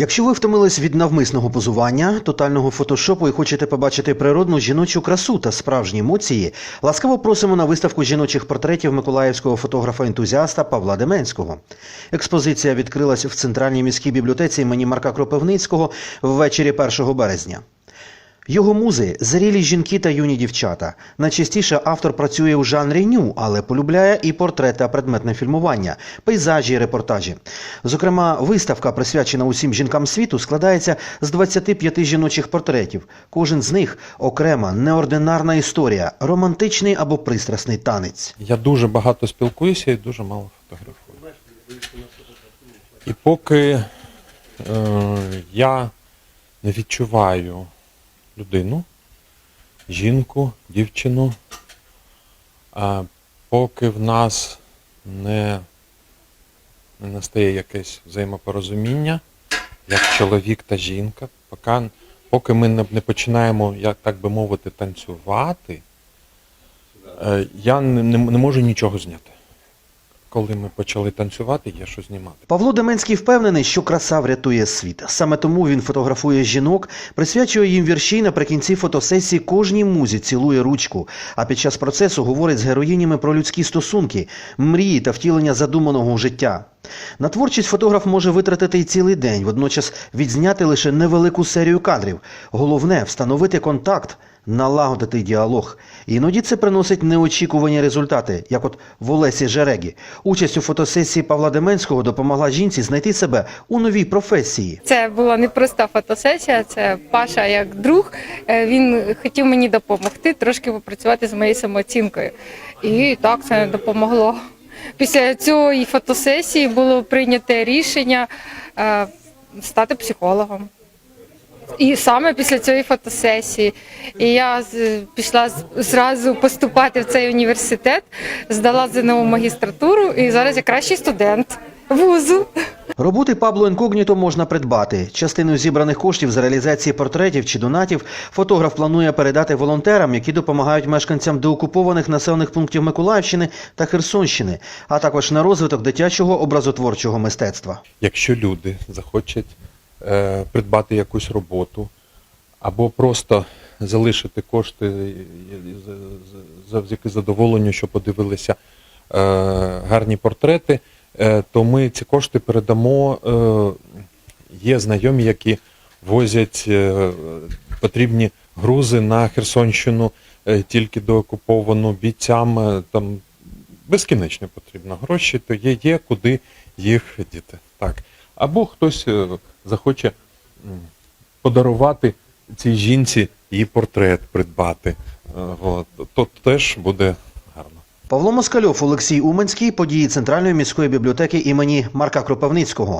Якщо ви втомились від навмисного позування, тотального фотошопу і хочете побачити природну жіночу красу та справжні емоції, ласкаво просимо на виставку жіночих портретів миколаївського фотографа-ентузіаста Павла Деменського. Експозиція відкрилась в центральній міській бібліотеці імені Марка Кропивницького ввечері 1 березня. Його музи зрілі жінки та юні дівчата. Найчастіше автор працює у жанрі ню, але полюбляє і портрет та предметне фільмування, пейзажі репортажі. Зокрема, виставка, присвячена усім жінкам світу, складається з 25 жіночих портретів. Кожен з них окрема, неординарна історія, романтичний або пристрасний танець. Я дуже багато спілкуюся і дуже мало фотографую. І поки е, я не відчуваю людину, жінку, дівчину, а поки в нас не, не настає якесь взаємопорозуміння, як чоловік та жінка, поки, поки ми не, не починаємо, як так би мовити, танцювати, Е, Я не, не, не можу нічого зняти. Коли ми почали танцювати, є що знімати. Павло Деменський впевнений, що краса врятує світ. Саме тому він фотографує жінок, присвячує їм вірші наприкінці фотосесії кожній музі цілує ручку. А під час процесу говорить з героїнями про людські стосунки, мрії та втілення задуманого життя. На творчість фотограф може витратити й цілий день, водночас відзняти лише невелику серію кадрів. Головне встановити контакт, налагодити діалог. Іноді це приносить неочікувані результати, як от в Олесі Жерегі. Участь у фотосесії Павла Деменського допомогла жінці знайти себе у новій професії. Це була непроста фотосесія. Це Паша як друг. Е, Він хотів мені допомогти трошки попрацювати з моєю самооцінкою. І так це допомогло. Після цієї фотосесії було прийнято рішення е, стати психологом. І саме після цієї фотосесії і я пішла зразу поступати в цей університет, здала ЗНО магістратуру, і зараз я кращий студент вузу. Роботи Пабло Інкогніто можна придбати. Частину зібраних коштів з реалізації портретів чи донатів фотограф планує передати волонтерам, які допомагають мешканцям деокупованих населених пунктів Миколаївщини та Херсонщини, а також на розвиток дитячого образотворчого мистецтва. Якщо люди захочуть придбати якусь роботу або просто залишити кошти з- завдяки задоволенню, що подивилися е, гарні портрети, е, то ми ці кошти передамо. Е, є знайомі, які возять е, потрібні грузи на Херсонщину е, тільки доокуповану бійцям. е, Там безкінечно потрібно гроші, то є, є куди їх діти. Так. Або хтось е, захоче подарувати цій жінці її портрет придбати. Е, От, то теж буде гарно. Павло Москальов, Олексій Уманський, події Центральної міської бібліотеки імені Марка Кропивницького.